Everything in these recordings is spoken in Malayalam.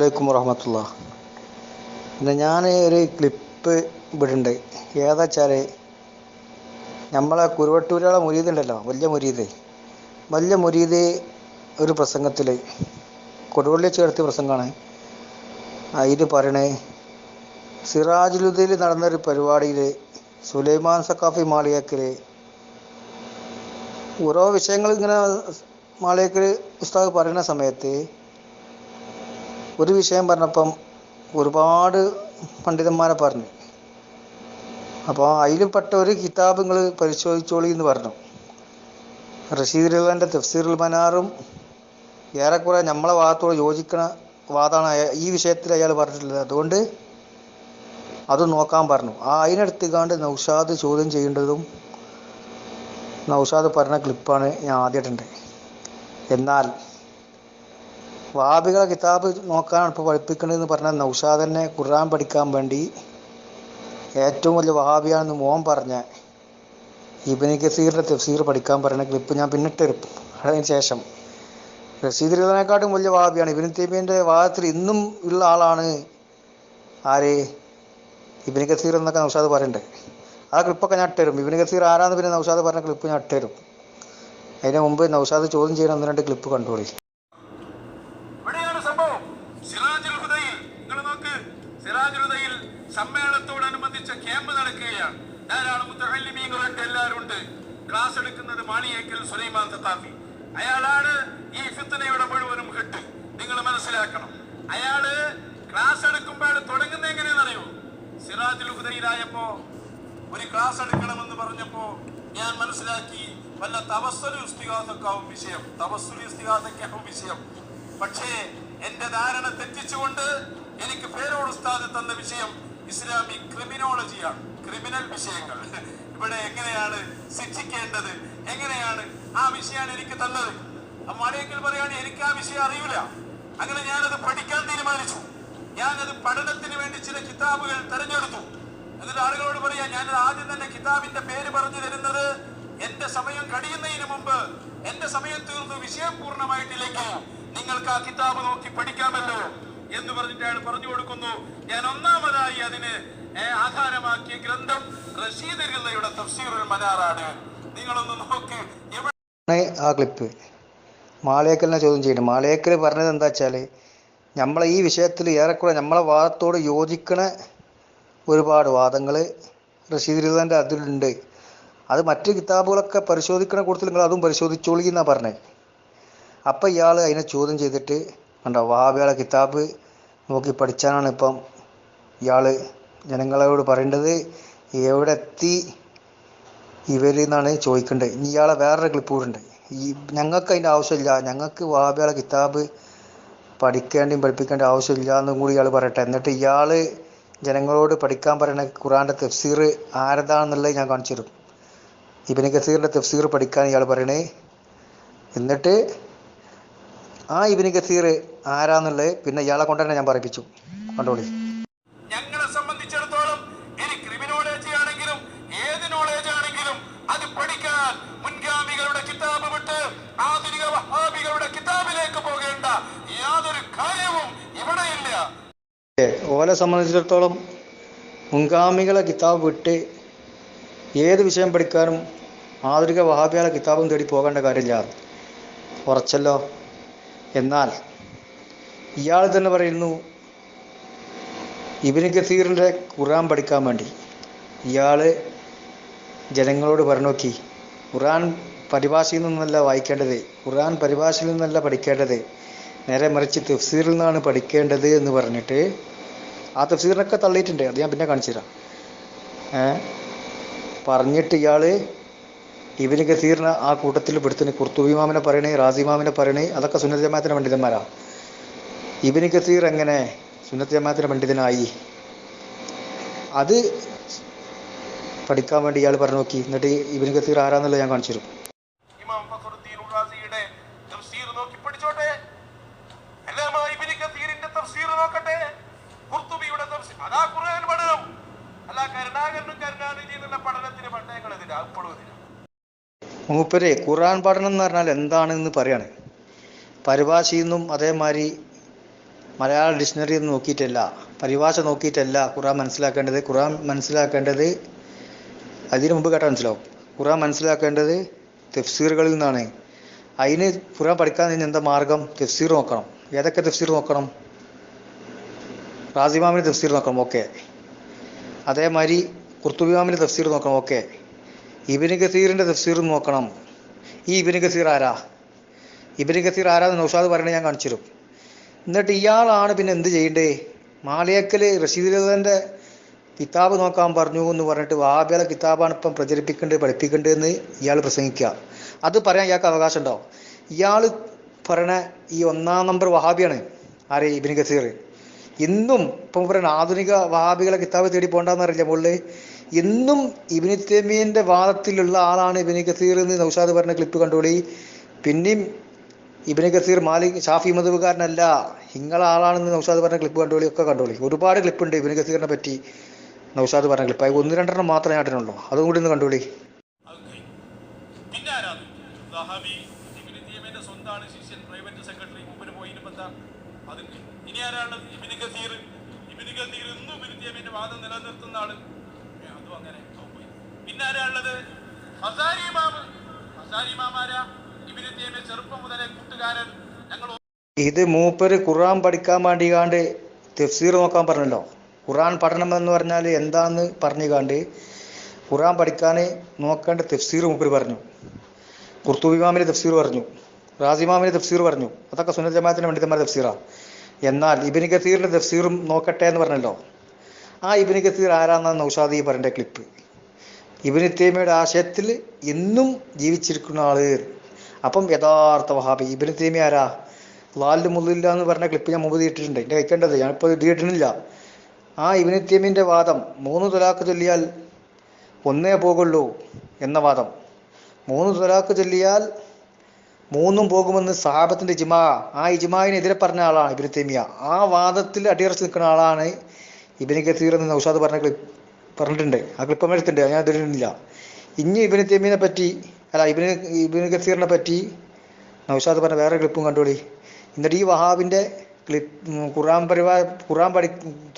വലൈക്കും വറഹമത്തുള്ള. പിന്നെ ഞാൻ ഒരു ക്ലിപ്പ് ഇവിടുണ്ട്. ഏതാ വെച്ചാൽ നമ്മളെ കുരുവട്ടൂരാളെ മുരീതുണ്ടല്ലോ വലിയ മുരീത് വലിയ മുരീത് ഒരു പ്രസംഗത്തിൽ കൊടുവള്ളി ചേർത്തിയ പ്രസംഗമാണ് അതിന് പറയണേ സിറാജുലുദ്ദീൽ നടന്നൊരു പരിപാടിയിൽ സുലൈമാൻ സക്കാഫി മാളിയക്കൽ ഓരോ വിഷയങ്ങൾ ഇങ്ങനെ മാളിയക്കൽ ഉസ്താദ് പറയുന്ന സമയത്ത് ഒരു വിഷയം പറഞ്ഞപ്പം ഒരുപാട് പണ്ഡിതന്മാരെ പറഞ്ഞു. അപ്പോൾ പെട്ട ഒരു കിതാബ് നിങ്ങൾ പരിശോധിച്ചോളി എന്ന് പറഞ്ഞു. റഷീദ് റഹ്ലാന്റെ തഫ്സീറുൽ മനാറും ഏറെക്കുറെ നമ്മളെ വാദത്തോട് യോജിക്കണ വാദമാണ് ഈ വിഷയത്തിൽ അയാൾ പറഞ്ഞിട്ടുള്ളത്. അതുകൊണ്ട് അത് നോക്കാൻ പറഞ്ഞു. ആ അതിനടുത്തുകാണ്ട് നൗഷാദ് ചോദ്യം ചെയ്യേണ്ടതും നൗഷാദ് പറഞ്ഞ ക്ലിപ്പാണ് ഞാൻ ആദ്യമായിട്ടുണ്ട് എന്നാൽ വാബികളെ കിതാബ് നോക്കാനാണ് ഇപ്പോൾ പഠിപ്പിക്കേണ്ടതെന്ന് പറഞ്ഞാൽ നൗഷാദനെ ഖുർആൻ പഠിക്കാൻ വേണ്ടി ഏറ്റവും വലിയ വഹാബിയാണെന്ന് മോൻ പറഞ്ഞ ഇബിനി കസീറിന്റെ തഫ്സീർ പഠിക്കാൻ പറയുന്ന ക്ലിപ്പ് ഞാൻ പിന്നിട്ട് അതിന് ശേഷം. റഷീദ് റഹ്ലാനെക്കാട്ടും വലിയ വഹാബിയാണ്. ഇബിന് തീബിന്റെ വാദത്തിൽ ഇന്നും ഉള്ള ആളാണ് ആര്? ഇബിനി കസീർ എന്നൊക്കെ നൗഷാദ് പറയണ്ടേ ആ ക്ലിപ്പൊക്കെ ഞാൻ ഇട്ടുതരും ഇബിനി കസീർ ആരാന്ന് പിന്നെ നൗഷാദ് പറഞ്ഞ ക്ലിപ്പ് ഞാൻ ഇട്ടുതരും അതിന് മുമ്പ് നൗഷാദ് ചോദ്യം ചെയ്യണം ഒന്ന് രണ്ട് ക്ലിപ്പ് കണ്ടോളി ക്ലാസ് എടുക്കുന്നത് മാണിയേക്കൽ സുലൈമാൻ സത്താഫി അയാളാണ് ഈ ഫിത്തനയുടെ മുഴുവനും ഹെട്ട് നിങ്ങൾ മനസ്സിലാക്കണം. അയാൾ ക്ലാസ് എടുക്കുമ്പോൾ തുടങ്ങുന്നത് എങ്ങനെയാണെന്നറിയോ സിറാജുൽ ഹുദയിലായപ്പോ ഒരു ക്ലാസ് എടുക്കണമെന്ന് പറഞ്ഞപ്പോ ഞാൻ മനസ്സിലാക്കി വല്ല തവസ്സുൽ ഇസ്തിഗാസക്കാവും വിഷയം. തവസ്സുൽ ഇസ്തിഗാസക്കാവും വിഷയം. പക്ഷേ എന്റെ ധാരണ തെറ്റിച്ചുകൊണ്ട് എനിക്ക് പേരോട് ഉസ്താദ് തന്ന വിഷയം ഇസ്ലാമിക് ക്രിമിനോളജിയാണ്. ക്രിമിനൽ വിഷയങ്ങൾ. ഇവിടെ എങ്ങനെയാണ് ശിക്ഷിക്കേണ്ടത്? എങ്ങനെയാണ് ആ വിഷയമാണ് എനിക്ക് തന്നത്? മണിയെങ്കിൽ പറയാണ് എനിക്ക് ആ വിഷയം അറിയില്ല. അങ്ങനെ ഞാനത് പഠിക്കാൻ തീരുമാനിച്ചു. ഞാനത് പഠനത്തിന് വേണ്ടി ചില കിതാബുകൾ തെരഞ്ഞെടുത്തു. എന്നിട്ട് ആളുകളോട് പറയാ ഞാനത് ആദ്യം തന്നെ കിതാബിന്റെ പേര് പറഞ്ഞു തരുന്നത് എന്റെ സമയം കഴിയുന്നതിന് മുമ്പ്. എന്റെ സമയം തീർന്നു വിഷയം പൂർണമായിട്ടില്ലെങ്കിൽ നിങ്ങൾക്ക് ആ കിതാബ് നോക്കി പഠിക്കാമല്ലോ. എന്ന് പറഞ്ഞിട്ടാണ് പറഞ്ഞു കൊടുക്കുന്നു. ഞാൻ ഒന്നാമതായി അതിന് ആധാരമാക്കിയ ഗ്രന്ഥം റഷീദ് തഫ്സീറുൽ മനാറാണ്. നിങ്ങളൊന്ന് നോക്ക്. ആ ക്ലിപ്പ്. മാളേക്കലിനെ ചോദ്യം ചെയ്യുന്നത് മാളേക്കൽ പറഞ്ഞത് എന്താ വെച്ചാൽ നമ്മളെ ഈ വിഷയത്തിൽ ഏറെക്കുറെ നമ്മളെ വാദത്തോട് യോജിക്കണ ഒരുപാട് വാദങ്ങൾ റഷീദ് അതിലുണ്ട്. അത് മറ്റു കിതാബുകളൊക്കെ പരിശോധിക്കണ കൂടുതൽ നിങ്ങൾ അതും പരിശോധിച്ചോളി പറഞ്ഞത് അപ്പം ഇയാൾ അതിനെ ചോദ്യം ചെയ്തിട്ട് കണ്ടോ വഹാബിയാളെ കിതാബ് നോക്കി പഠിച്ചാനാണ് ഇപ്പം ഇയാൾ ജനങ്ങളോട് പറയേണ്ടത് എവിടെ എത്തി ഇവർ എന്നാണ് ചോദിക്കേണ്ടത് ഇനി ഇയാളെ വേറൊരു ക്ലിപ്പ് കൂടെ ഈ ഞങ്ങൾക്ക് അതിന്റെ ആവശ്യമില്ല. ഞങ്ങൾക്ക് വാബിയാളെ കിതാബ് പഠിക്കേണ്ടിയും പഠിപ്പിക്കേണ്ട ആവശ്യമില്ല എന്നും കൂടി ഇയാൾ പറയട്ടെ. എന്നിട്ട് ഇയാൾ ജനങ്ങളോട് പഠിക്കാൻ പറയുന്ന ഖുറാന്റെ തഫ്സീർ ആരതാണെന്നുള്ളത് ഞാൻ കാണിച്ചു തരും. ഇബിന് കസീറിന്റെ തഫ്സീർ പഠിക്കാൻ ഇയാൾ പറയണേ. എന്നിട്ട് ആ ഇബിന് കസീർ ആരാന്നുള്ളത് പിന്നെ ഇയാളെ കൊണ്ടുതന്നെ ഞാൻ പറയിപ്പിച്ചു. കണ്ടോളി ഞങ്ങളെ സംബന്ധിച്ചിടത്തോളം ഇനി ക്രിമിനോളജി ആണെങ്കിലും ഏത് നോളേജ് ആണെങ്കിലും അത് മുൻഗാമികളുടെ കിതാബ് വിട്ട് ആധുനിക വഹാബികളുടെ കിതാബിലേക്ക് പോകേണ്ട യാതൊരു കാര്യവും ഇവിടെയില്ല. ഓലെ സംബന്ധിച്ചിടത്തോളം മുൻഗാമികളെ കിതാബ് വിട്ട് ഏത് വിഷയം പഠിക്കാനും ആധുനിക വഹാബികളെ കിതാബും തേടി പോകേണ്ട കാര്യമില്ല. ഉറച്ചല്ലോ? എന്നാൽ ഇയാൾ തന്നെ പറയുന്നു ഇബിന് കസീറിന്റെ ഖുറാൻ പഠിക്കാൻ വേണ്ടി. ഇയാൾ ജനങ്ങളോട് പറഞ്ഞു നോക്കി ഖുർആൻ പരിഭാഷയിൽ നിന്നല്ല വായിക്കേണ്ടത്. ഖുർആൻ പരിഭാഷയിൽ നിന്നല്ല പഠിക്കേണ്ടത്. നേരെ മറിച്ച് തഫ്സീറിൽ നിന്നാണ് പഠിക്കേണ്ടത് എന്ന് പറഞ്ഞിട്ട് ആ തഫ്സീറിനൊക്കെ തള്ളിയിട്ടുണ്ട്. അത് ഞാൻ പിന്നെ കാണിച്ചു തരാം. പറഞ്ഞിട്ട് ഇയാൾ ഇബിന് കസീറിനെ ആ കൂട്ടത്തിൽ പെടുത്തുന്ന കുർത്തുബി മാമിനെ പറയണേ റാസി മാമിനെ പറയണേ അതൊക്കെ സുന്നത്ത് ജമാഅത്തിന്റെ പണ്ഡിതന്മാരാ. ഇബിന് കസീർ എങ്ങനെ സുന്നത്ത് ജമാഅത്തിന്റെ പണ്ഡിതനായി? അത് പഠിക്കാൻ വേണ്ടി ഇയാൾ പറഞ്ഞു നോക്കി. എന്നിട്ട് ഇബിന് കസീർ ആരാന്നുള്ളത് ഞാൻ കാണിച്ചു തരും. അതാ ഖുർആൻ പഠനം. എന്ന് പറഞ്ഞാൽ എന്താണെന്ന് പറയാണ്. പരിഭാഷയിൽ നിന്നും അതേമാതിരി മലയാള ഡിക്ഷണറി ഒന്നും നോക്കിയിട്ടല്ല പരിഭാഷ നോക്കിയിട്ടല്ല ഖുറാൻ മനസ്സിലാക്കേണ്ടത്. ഖുറാൻ മനസ്സിലാക്കേണ്ടത് അതിനു മുമ്പ് കേട്ടാൽ മനസ്സിലാവും. ഖുറാൻ മനസ്സിലാക്കേണ്ടത് തഫ്സീറുകളിൽ നിന്നാണ്. അതിന് ഖുറാൻ പഠിക്കാൻ നിന്ന് എന്താ മാർഗം? തഫ്സീർ നോക്കണം. ഏതൊക്കെ തഫ്സീർ നോക്കണം? റാസിമാമിന്റെ തഫ്സീർ നോക്കണം ഓക്കെ. അതേമാതിരി കുർത്തുബിമാമിന്റെ തഫ്സീർ നോക്കണം ഓക്കെ. ഇബിന് ഗസീറിന്റെ തഫ്സീർ നോക്കണം. ഈ ഇബിന് ഗസീർ ആരാ? ഇബിന് ഗസീർ ആരാന്ന് നൗഷാദ് പറയണേ ഞാൻ കാണിച്ചു തരും എന്നിട്ട് ഇയാളാണ് പിന്നെ എന്ത് ചെയ്യണ്ടേ? മാളിയക്കൽ റഷീദുലതന്റെ കിതാബ് നോക്കാൻ പറഞ്ഞു എന്ന് പറഞ്ഞിട്ട് വാബിയുടെ കിതാബാണ് ഇപ്പം പ്രചരിപ്പിക്കേണ്ടത് പഠിപ്പിക്കേണ്ടത് എന്ന് ഇയാൾ പ്രസംഗിക്കുക. അത് പറയാൻ ഇയാൾക്ക് അവകാശം ഉണ്ടാവും. ഇയാൾ പറയണ ഈ ഒന്നാം നമ്പർ വഹാബിയാണ് ആരെ? ഇബിൻ ഗസീർ ഇന്നും ഇപ്പം പറയുന്ന ആധുനിക വഹാബികളെ കിതാബ് തേടി പോകണ്ടെന്ന് അറിയില്ല മുകളിൽ ഇന്നും ഇബിന് തെമീന്റെ വാദത്തിലുള്ള ആളാണ് ഇബിന് ഗസീർ എന്ന് നൗഷാദ് പറഞ്ഞ ക്ലിപ്പ് കണ്ടോളി. പിന്നെയും ഇബിന് ഗസീർ മാലിക് ഷാഫി മധുബുകാരനല്ല ഇങ്ങളാളാണെന്ന് നൗഷാദ് പറഞ്ഞ ക്ലിപ്പ് കണ്ടോളി ഒക്കെ കണ്ടോളി. ഒരുപാട് ക്ലിപ്പ് ഉണ്ട് ഇബിന് ഗസീറിനെ പറ്റി. നൗഷാദ് പറഞ്ഞ ക്ലിപ്പ് അത് ഒന്ന് രണ്ടെണ്ണം മാത്രമേ ആട്ടിനുള്ളൂ അതും കൂടി ഒന്ന് കണ്ടുപിടി. സ്വന്തമാണ് ശിഷ്യൻ. പ്രൈവറ്റ് സെക്രട്ടറി മുമ്പിന് പോയി ഇനി ആരാണ്? ഇബിന് ഗസീർ. ഇബിന് ഗസീർ ഇന്നും ഇബിന് വാദം നിലനിർത്തുന്ന ആൾ. അതും അങ്ങനെ. പിന്നെ ആരാളുള്ളത് ഹസാരി ഇമാമ് ഹസാരി ഇമാമാരാ ഇബിന് തീയമിയ ചെറുപ്പം മുതലേ കൂട്ടുകാരൻ. ഞങ്ങൾ ഇത് മൂപ്പര് ഖുർആൻ പഠിക്കാൻ വേണ്ടി കാണ്ട് തഫ്സീർ നോക്കാൻ പറഞ്ഞല്ലോ. ഖുർആൻ പഠനം എന്ന് പറഞ്ഞാൽ എന്താന്ന് പറഞ്ഞു കാണ്ട് ഖുറാൻ പഠിക്കാൻ നോക്കേണ്ട തഫ്സീർ മൂപ്പര് പറഞ്ഞു. കുർത്തുബിമാമിന് തഫ്സീർ പറഞ്ഞു. റാസിമാമിന് തഫ്സീർ പറഞ്ഞു. അതൊക്കെ സുനിൽ ജമാഅത്തിന്റെ പണ്ഡിതന്മാരുടെ തഫ്സീറാണ് എന്നാൽ ഇബിന് ഗസീറിന്റെ തഫ്സീറും നോക്കട്ടെ എന്ന് പറഞ്ഞല്ലോ. ആ ഇബിന് ഗസീർ ആരാന്നാണ് നൗഷാദി പറയേണ്ട ക്ലിപ്പ് ഇബിന് തേമിയുടെ ആശയത്തിൽ ഇന്നും ജീവിച്ചിരിക്കുന്ന ആൾ. അപ്പം യഥാർത്ഥ വഹാബി. ഇബിന് തേമി ആരാ? ലാലിൽ മുള്ളില്ല എന്ന് പറഞ്ഞ ക്ലിപ്പ് ഞാൻ മുമ്പ് ഇട്ടിട്ടുണ്ട് എന്റെ കഴിക്കേണ്ടത് ഞാനിപ്പോൾ ഇത് ഇടുന്നില്ല ആ ഇബിന് തേമിന്റെ വാദം മൂന്ന് തുലാക്ക് ചൊല്ലിയാൽ ഒന്നേ പോകുള്ളൂ എന്ന വാദം. മൂന്ന് തുലാക്ക് ചൊല്ലിയാൽ മൂന്നും പോകുമെന്ന് സഹാബത്തിന്റെ ഇജ്മാ. ആ ഇജ്മാവിനെതിരെ പറഞ്ഞ ആളാണ് ഇബിന് തേമിയ ആ വാദത്തിൽ അടിയറച്ച് നിൽക്കുന്ന ആളാണ് ഇബിന് കത്തീർ എന്ന് നൗഷാദ് പറഞ്ഞ ക്ലിപ്പ് പറഞ്ഞിട്ടുണ്ട്. ആ ക്ലിപ്പ് എടുത്തിട്ടുണ്ട്. ഞാൻ ഇതിടുന്നില്ല ഇനി ഇബിന് തേമിയെ പറ്റി അല്ല ഇബിന് ഇബിന് കത്തീറിനെ പറ്റി നൗഷാദ് പറഞ്ഞ വേറെ ക്ലിപ്പും കണ്ടോളി. എന്നിട്ട് ഈ ക്ലിപ്പ് ഖുറാൻ പരിവാ ഖുറാൻ പഠി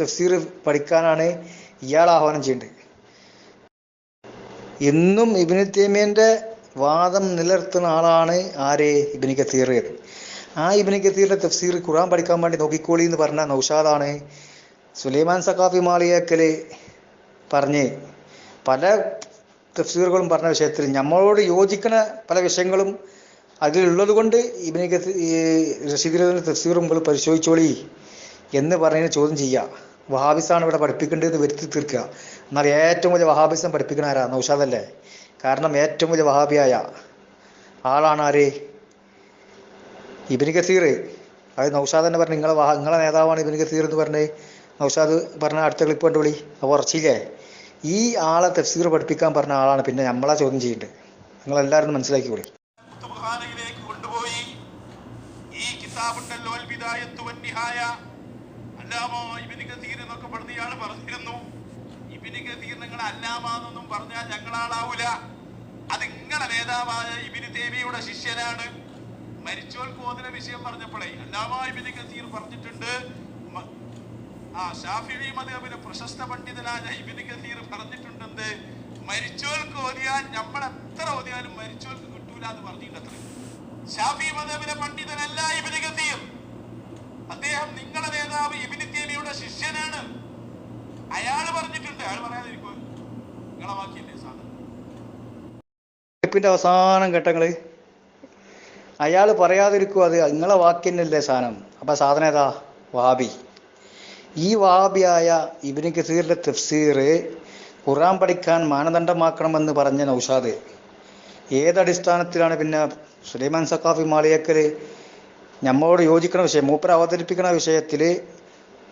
തഫ്സീർ പഠിക്കാനാണ് ഇയാൾ ആഹ്വാനം ചെയ്യേണ്ടത് ഇന്നും ഇബിന് തേമിയന്റെ വാദം നിലനിർത്തുന്ന ആളാണ് ആരെ? ഇബിന് കത്തീർ ആ ഇബിന് കത്തീറിന്റെ തഫ്സീർ ഖുറാൻ പഠിക്കാൻ വേണ്ടി നോക്കിക്കോളി എന്ന് പറഞ്ഞ നൗഷാദാണ്. സുലൈമാൻ സഖാഫി മാളിയക്കൽ പറഞ്ഞ് പല തഫ്സീറുകളും പറഞ്ഞ വിഷയത്തിൽ നമ്മളോട് യോജിക്കുന്ന പല വിഷയങ്ങളും അതിലുള്ളത് കൊണ്ട് ഇവനൊക്കെ കത്തീ റഷീദിന്റെ മുമ്പ് പരിശോധിച്ചോളി എന്ന് പറഞ്ഞ ചോദ്യം ചെയ്യുക. വഹാബിസാണ് ഇവിടെ പഠിപ്പിക്കേണ്ടതെന്ന് വരുത്തി തീർക്കുക. എന്നാൽ ഏറ്റവും വലിയ വഹാബിസം പഠിപ്പിക്കണ ആരാ? നൗഷാദല്ലേ? കാരണം ഏറ്റവും വലിയ വഹാബിയായ ആളാണ് ആര്? ഇബിന് കസീർ അത് നൗഷാദ് തന്നെ പറഞ്ഞു നിങ്ങളെ നിങ്ങളെ നേതാവാണ് ഇബിന് കസീർ എന്ന് പറഞ്ഞ് നൗഷാദ് പറഞ്ഞ അടുത്ത ക്ലിപ്പ് കണ്ടു വിളി അത് ഉറച്ചില്ലേ? ഈ ആളെ തഫ്സീർ പഠിപ്പിക്കാൻ പറഞ്ഞ ആളാണ് പിന്നെ നമ്മളാ ചോദ്യം ചെയ്യേണ്ടത്. നിങ്ങളെല്ലാവരും മനസ്സിലാക്കിക്കോളി. നിഹായ അല്ലാമോ ഇബ്നു കസീർ എന്നൊക്കെ പറഞ്ഞ ഇയാൾ പറഞ്ഞിരുന്നു. ഇബ്നു കസീർ നിങ്ങൾ അല്ലാമെന്നൊന്നും പറഞ്ഞാൽ ഞങ്ങളാളാവൂല. അത് നിങ്ങളെ നേതാവായ ഇബ്നു തേമിയുടെ ശിഷ്യനാണ്. മരിച്ചോൽ ഓതിന വിഷയം പറഞ്ഞപ്പോഴേ അല്ലാമ ഇബ്നു കസീർ പറഞ്ഞിട്ടുണ്ട്. ആ ഷാഫി മദ്ഹബിലെ പ്രശസ്ത പണ്ഡിതനായ ഇബ്നു കസീർ പറഞ്ഞിട്ടുണ്ടെന്ന്. മരിച്ചോൽക്ക് ഓതിയാൽ നമ്മൾ എത്ര ഓതിയാലും മരിച്ചോൽക്ക് കിട്ടൂല എന്ന് പറഞ്ഞിട്ടത്ര ഷാഫി മദ്ഹബിലെ പണ്ഡിതനല്ല ഇബ്നു കസീർ അദ്ദേഹം നിങ്ങളുടെ നേതാവ് ഇബ്നു ശിഷ്യനാണ്. അയാൾ പറഞ്ഞിട്ടുണ്ട് അയാൾ പറയാതിരിക്കും. നിങ്ങളെ വാക്കിയല്ലേ സാധനം? അവസാനം ഘട്ടങ്ങൾ. അയാൾ പറയാതിരിക്കും അത് നിങ്ങളെ വാക്കിനല്ലേ സാധനം. അപ്പൊ സാധനം ഏതാ? വാബി ഈ വാബിയായ ഇബിന് കസീറിന്റെ തഫ്സീർ ഖുറാൻ പഠിക്കാൻ മാനദണ്ഡമാക്കണമെന്ന് പറഞ്ഞ നൗഷാദ്. ഏതടിസ്ഥാനത്തിലാണ് പിന്നെ സുലൈമാൻ സക്കാഫി മാളിയക്കൽ നമ്മോട് യോജിക്കുന്ന വിഷയം മൂപ്പർ അവതരിപ്പിക്കുന്ന വിഷയത്തിൽ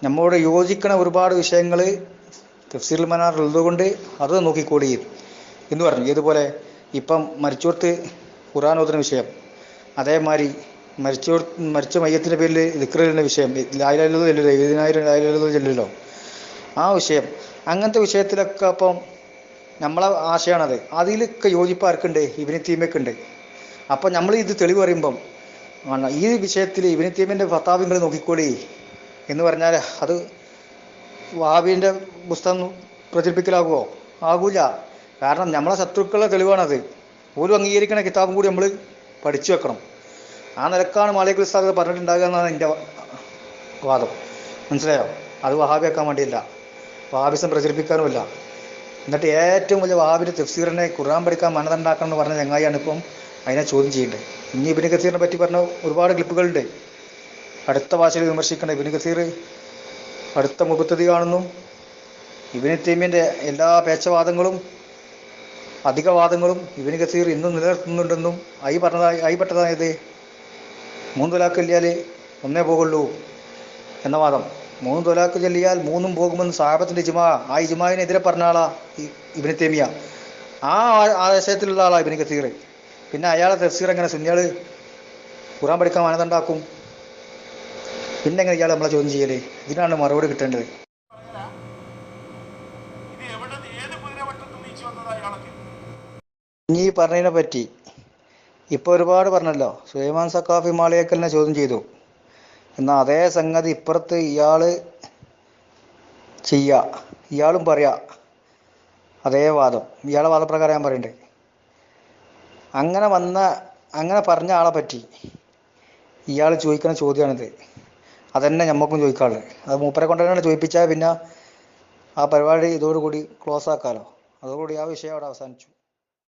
നമ്മോട് യോജിക്കുന്ന ഒരുപാട് വിഷയങ്ങൾ തഫ്സീൽ മനാർ ഉള്ളതുകൊണ്ട് അത് നോക്കിക്കൂടി എന്ന് പറഞ്ഞു. ഇതുപോലെ ഇപ്പം മരിച്ചോർത്ത് ഖുറാൻ ഓതുന്ന വിഷയം അതേമാതിരി മരിച്ചോർ മരിച്ച മയ്യത്തിന്റെ പേരിൽ ദിക്രലിന്റെ വിഷയം ലായലോ ചെല്ലോ എഴുപതിനായിരം ലായലോ ചെല്ലോ ആ വിഷയം അങ്ങനത്തെ വിഷയത്തിലൊക്കെ അപ്പം നമ്മളെ ആശയമാണത് അതിലൊക്കെ യോജിപ്പ് ആർക്കുണ്ട്? ഇവന് തീമയ്ക്കുണ്ട്. അപ്പം നമ്മൾ ഇത് തെളിവ് പറയുമ്പം ആണ് ഈ വിഷയത്തിൽ ഇവന് തീമിന്റെ ഫത്താവിങ്ങൾ നോക്കിക്കോളി എന്ന് പറഞ്ഞാൽ അത് വാബിന്റെ പുസ്തകം പ്രചരിപ്പിക്കലാകുമോ? ആകൂല. കാരണം നമ്മളെ ശത്രുക്കളുടെ തെളിവാണത്. ഒരു അംഗീകരിക്കുന്ന കിതാബും കൂടി നമ്മൾ പഠിച്ചു വെക്കണം. ആ നിലക്കാണ് മാലിക് ഉസ്താദ് പറഞ്ഞിട്ടുണ്ടാകുക എന്നാണ് എന്റെ വാദം. മനസ്സിലായോ? അത് വഹാബിയാക്കാൻ വേണ്ടിയില്ല. വഹാബിസം പ്രചരിപ്പിക്കാനുമില്ല. എന്നിട്ട് ഏറ്റവും വലിയ വഹാബിന്റെ തഫ്സീറിനെ ഖുർആൻ പഠിക്കാൻ മനതുണ്ടാക്കണം എന്ന് പറഞ്ഞ ചങ്ങായിയാണ് ഇപ്പം അതിനെ ചോദ്യം ചെയ്യേണ്ടത്. ഇനി ഇബിന് കസീറിനെ പറ്റി പറഞ്ഞ ഒരുപാട് ക്ലിപ്പുകളുണ്ട്. അടുത്ത ഭാഷയിൽ വിമർശിക്കേണ്ട. ഇബിന് കസീർ അടുത്ത മുപ്പത്തതി കാണുന്നു. ഇബിന് തീമിന്റെ എല്ലാ പേച്ചവാദങ്ങളും അധികവാദങ്ങളും ഇബിന് കസീർ ഇന്നും നിലനിർത്തുന്നുണ്ടെന്നും ഐ പറഞ്ഞതായി ഐ പെട്ടതായത് മൂന്ന് തൊലാക്ക് ചൊല്ലിയാൽ ഒന്നേ പോകുള്ളൂ എന്ന വാദം. മൂന്ന് തൊലാക്ക് ചൊല്ലിയാൽ മൂന്നും പോകുമെന്ന് സാഹബത്തിന്റെ ജുമാ ആ ഇജ്മാവിനെതിരെ പറഞ്ഞ ആളാ ഇബിന് തേമിയ ആ ആശയത്തിലുള്ള ആളാ ഇബിന് കസീർ. പിന്നെ അയാളെ തഫ്സീർ എങ്ങനെ സുന്നികൾ ഖുറാൻ പഠിക്കാൻ മാനദണ്ഡാക്കും? പിന്നെ എങ്ങനെ ഇയാൾ നമ്മളെ ചോദ്യം ചെയ്യൽ? ഇതിനാണ് മറുപടി കിട്ടേണ്ടത്. ഇനി ഈ പറഞ്ഞതിനെ പറ്റി ഇപ്പോൾ ഒരുപാട് പറഞ്ഞല്ലോ. സുലൈമാൻ സക്കാഫി മാളിയേക്കലിനെ ചോദ്യം ചെയ്തു. എന്നാൽ അതേ സംഗതി ഇപ്പുറത്ത് ഇയാൾ ചെയ്യുക ഇയാളും പറയാ. അതേ വാദം. ഇയാളെ വാദപ്രകാരം ഞാൻ പറയണ്ടേ. അങ്ങനെ വന്ന അങ്ങനെ പറഞ്ഞ ആളെ പറ്റി ഇയാൾ ചോദിക്കുന്ന ചോദ്യമാണിത്. അതന്നെ നമുക്കും ചോദിക്കാനുള്ളത് അത് മൂപ്പരെ കൊണ്ട് തന്നെ ചോദിപ്പിച്ചാൽ പിന്നെ ആ പരിപാടി ഇതോടുകൂടി ക്ലോസ് ആക്കാമല്ലോ അതോടുകൂടി ആ വിഷയം അവിടെ അവസാനിച്ചു.